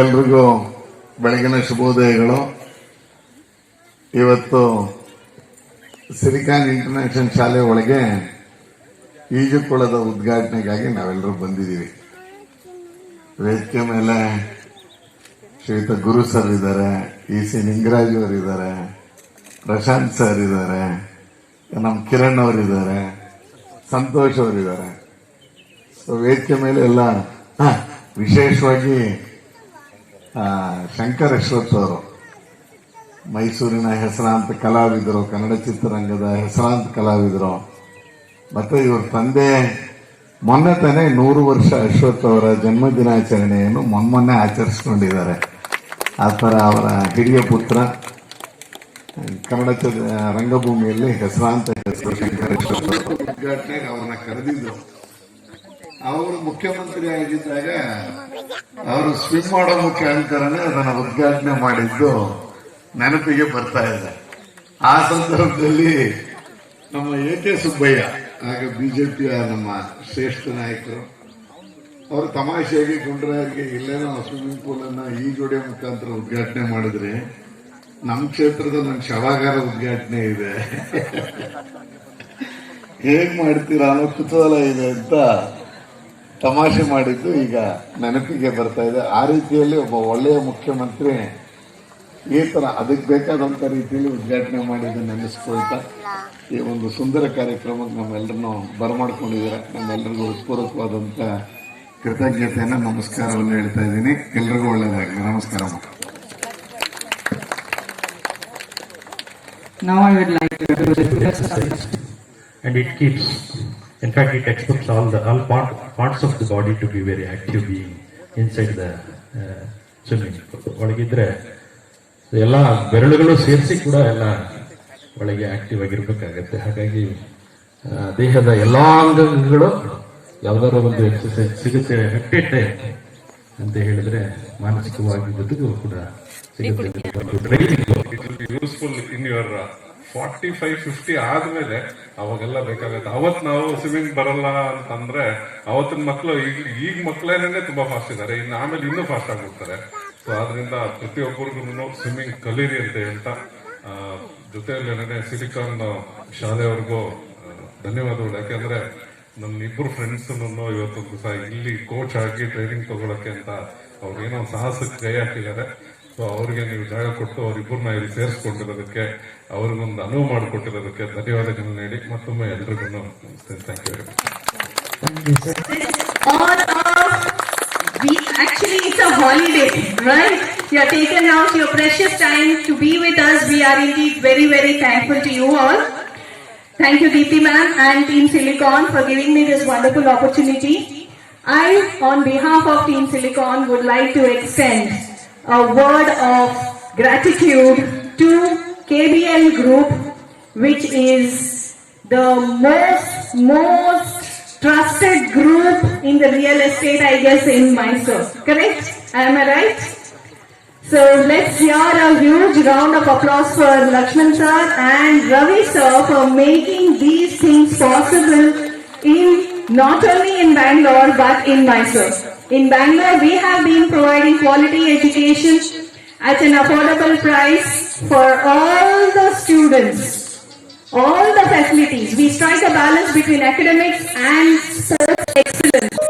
ಎಲ್ರಿಗೂ ಬೆಳಗಿನ ಶುಭೋದಯಗಳು. ಇವತ್ತು ಸಿಲಿಕಾನ್ ಇಂಟರ್ನ್ಯಾಷನಲ್ ಶಾಲೆ ಒಳಗೆ ಈಜುಕೊಳದ ಉದ್ಘಾಟನೆಗಾಗಿ ನಾವೆಲ್ಲರೂ ಬಂದಿದ್ದೀವಿ. ವೇದಿಕೆ ಮೇಲೆ ಶ್ರೀಯುತ ಗುರು ಸರ್ ಇದ್ದಾರೆ, ಇ ಸಿ ನಿಂಗರಾಜ್ ಅವರು ಇದ್ದಾರೆ, ಪ್ರಶಾಂತ್ ಸರ್ ಇದ್ದಾರೆ ನಮ್ಮ ಕಿರಣ್ ಅವರಿದ್ದಾರೆ ಸಂತೋಷ್ ಅವರಿದ್ದಾರೆ ಸೊ ವೇದಿಕೆ ಮೇಲೆ ಎಲ್ಲ ವಿಶೇಷವಾಗಿ ಶಂಕರ್ ಯಶ್ವತ್ ಅವರು, ಮೈಸೂರಿನ ಹೆಸರಾಂತ ಕಲಾವಿದರು, ಕನ್ನಡ ಚಿತ್ರರಂಗದ ಹೆಸರಾಂತ ಕಲಾವಿದರು ಮತ್ತು ಇವರ ತಂದೆ ಮೊನ್ನೆ ತಾನೇ ನೂರು ವರ್ಷ ಅಶ್ವಥ್ ಅವರ ಜನ್ಮ ದಿನಾಚರಣೆಯನ್ನು ಮೊನ್ಮೊನ್ನೆ ಆಚರಿಸ್ಕೊಂಡಿದ್ದಾರೆ ಆ ಥರ ಅವರ ಹಿರಿಯ ಪುತ್ರ, ಕನ್ನಡ ರಂಗಭೂಮಿಯಲ್ಲಿ ಹೆಸರಾಂತ ಹೆಸರು ಶಂಕರ್ ಅಶ್ವಥ್ ಅವರು. ಉದ್ಘಾಟನೆಗೆ ಅವ್ರನ್ನ ಕರೆದಿದ್ರು ಅವರು ಮುಖ್ಯಮಂತ್ರಿ ಆಗಿದ್ದಾಗ ಅವರು ಸ್ವಿಮ್ ಮಾಡೋ ಮುಖಾಂತರನೇ ಅದನ್ನು ಉದ್ಘಾಟನೆ ಮಾಡಿದ್ದು ನೆನಪಿಗೆ ಬರ್ತಾ ಇದೆ. ಆ ಸಂದರ್ಭದಲ್ಲಿ ನಮ್ಮ ಎ ಕೆ ಸುಬ್ಬಯ್ಯ ಆಗ ಬಿಜೆಪಿಯ ನಮ್ಮ ಶ್ರೇಷ್ಠ ನಾಯಕರು, ಅವರು ತಮಾಷೆಯಾಗಿ ಕುಂಡ್ರಿಗೆ ಇಲ್ಲೇನೋ ಸ್ವಿಮ್ಮಿಂಗ್ ಪೂಲ್ ಅನ್ನ ಜೋಡಿಯ ಮುಖಾಂತರ ಉದ್ಘಾಟನೆ ಮಾಡಿದ್ರೆ ನಮ್ಮ ಕ್ಷೇತ್ರದ ನನ್ನ ಶವಾಗಾರ ಉದ್ಘಾಟನೆ ಇದೆ. ಹೇಗ್ ಮಾಡ್ತೀರಾ ಅನ್ನೋ ಕುತೂಹಲ ಇದೆ ಅಂತ ತಮಾಷೆ ಮಾಡಿದ್ದು ಈಗ ನೆನಪಿಗೆ ಬರ್ತಾ ಇದೆ. ಆ ರೀತಿಯಲ್ಲಿ ಒಬ್ಬ ಒಳ್ಳೆಯ ಮುಖ್ಯಮಂತ್ರಿ ಈ ಥರ ಅದಕ್ಕೆ ಬೇಕಾದಂಥ ರೀತಿಯಲ್ಲಿ ಉದ್ಘಾಟನೆ ಮಾಡಿದ್ದು ನೆನೆಸ್ಕೊಳ್ತಾ ಈ ಒಂದು ಸುಂದರ ಕಾರ್ಯಕ್ರಮಕ್ಕೆ ನಮ್ಮೆಲ್ಲರನ್ನು ಬರಮಾಡ್ಕೊಂಡಿದ್ದೀರ. ನಮ್ಮೆಲ್ಲರಿಗೂ ಹೃತ್ಪೂರ್ವಕವಾದಂಥ ಕೃತಜ್ಞತೆಯನ್ನು ನಮಸ್ಕಾರವನ್ನು ಹೇಳ್ತಾ ಇದ್ದೀನಿ. ಎಲ್ರಿಗೂ ಒಳ್ಳೆಯದಾಗಲಿ ನಮಸ್ಕಾರ Now I would like to do the exercise. and it keeps in fact it expects all the all part, parts of the body to be very active being inside the uh, swimming. ಒಳಗಿದ್ರೆ ಎಲ್ಲ ಬೆರಳುಗಳು ಸೇರಿಸಿ ಕೂಡ ಎಲ್ಲ ಒಳಗೆ active ಆಗಿರ್ಬೇಕಾಗತ್ತೆ. ಹಾಗಾಗಿ ದೇಹದ ಎಲ್ಲಾ ಅಂಗಗಳು ಯಾವ್ದಾರ ಒಂದು ಎಕ್ಸರ್ಸೈಸ್ ಸಿಗುತ್ತೆ ಅಟ್ಟೆ ಅಂತ ಹೇಳಿದ್ರೆ ಮಾನಸಿಕವಾಗಿ ಜೊತೆಗೂ ಕೂಡ ಸಿಗುತ್ತೆ. Useful in your forty five fifty ಆದ್ಮೇಲೆ ಅವಾಗೆಲ್ಲ ಬೇಕಾಗುತ್ತೆ. ಅವತ್ ನಾವು ಸ್ವಿಮ್ಮಿಂಗ್ ಬರಲ್ಲ ಅಂತಂದ್ರೆ ಅವತ್ತಿನ ಮಕ್ಕಳು ಈಗ ಈಗ ಮಕ್ಕಳೇನೆ ತುಂಬಾ ಫಾಸ್ಟ್ ಇದ್ದಾರೆ. ಇನ್ನು ಆಮೇಲೆ ಇನ್ನೂ ಫಾಸ್ಟ್ ಆಗಿರ್ತಾರೆ ಸೊ ಆದ್ರಿಂದ ಪ್ರತಿಯೊಬ್ಬರಿಗೂ ಸ್ವಿಮ್ಮಿಂಗ್ ಕಲೀರಿ ಅಂತ ಹೇಳ್ತಾ ಆ, ಜೊತೆಯಲ್ಲೇನೆ ಸಿಲಿಕಾನ್ ಶಾಲೆಯವ್ರಿಗೂ ಧನ್ಯವಾದಗಳು. ಯಾಕೆಂದ್ರೆ ನನ್ನ ಇಬ್ಬರು ಫ್ರೆಂಡ್ಸ್ ಇವತ್ತೊಂದು ದಿವಸ ಇಲ್ಲಿ ಕೋಚ್ ಆಗಿ ಟ್ರೈನಿಂಗ್ ತಗೊಳಕ್ಕೆ ಅಂತ ಅವ್ರಿಗೇನೋ ಸಾಹಸಕ್ಕೆ ಕೈ ಹಾಕಿದ್ದಾರೆ. ಸೊ ಅವ್ರಿಗೆ ನೀವು ಜಾಗ ಕೊಟ್ಟು ಅವರಿಬ್ಬರನ್ನ ಇಲ್ಲಿ ಸೇರಿಸ್ಕೊಂಡಿರೋದಕ್ಕೆ ಅವ್ರಿಗೊಂದು ಅನುವು ಮಾಡಿಕೊಟ್ಟಿರೋದಕ್ಕೆ ಧನ್ಯವಾದಗಳನ್ನು ನೀಡಿ ಮತ್ತೊಮ್ಮೆ ಎಲ್ರಿಗೂ ನಮಸ್ತೆ thank you very much on of we actually it's a holiday right you have taken out your precious time to be with us we are indeed very very thankful to you all thank you Deepthi ma'am and team silicon for giving me this wonderful opportunity i on behalf of team silicon would like to extend a word of gratitude to kbl group which is the most most trusted group in the real estate, I guess, in Mysore. Correct? Am I right? So let's hear a huge round of applause for Lakshman sir and Ravi sir for making these things possible in not only in Bangalore but in Mysore. In Bangalore, we have been providing quality education at an affordable price for all the students all the facilities. We strike a balance between academics and sports excellence.